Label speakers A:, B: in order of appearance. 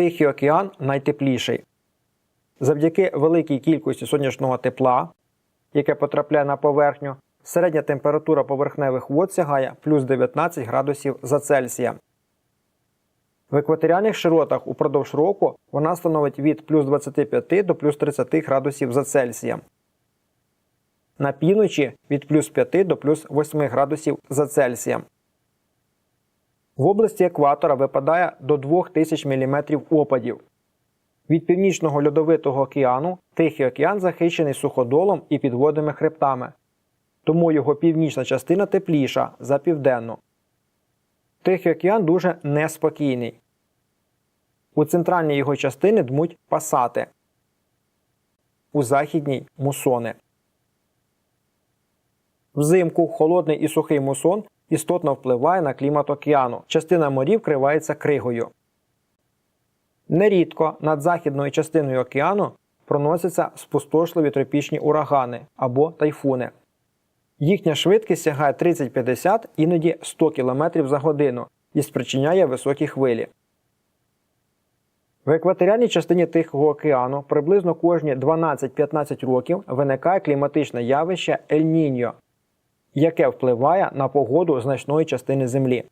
A: Тихий океан найтепліший. Завдяки великій кількості сонячного тепла, яке потрапляє на поверхню, середня температура поверхневих вод сягає плюс 19 градусів за Цельсія. В екваторіальних широтах упродовж року вона становить від плюс 25 до плюс 30 градусів за Цельсієм. На півночі від плюс 5 до плюс 8 градусів за Цельсієм. В області екватора випадає до 2000 мм опадів. Від північного льодовитого океану Тихий океан захищений суходолом і підводними хребтами, тому його північна частина тепліша за південну. Тихий океан дуже неспокійний. У центральній його частині дмуть пасати, у західній мусони. Взимку холодний і сухий мусон істотно впливає на клімат океану. Частина морів кривається кригою. Нерідко над західною частиною океану проносяться спустошливі тропічні урагани або тайфуни. Їхня швидкість сягає 30-50, іноді 100 км за годину і спричиняє високі хвилі. В екваторіальній частині Тихого океану приблизно кожні 12-15 років виникає кліматичне явище Ель-Ніньо, яке впливає на погоду значної частини Землі.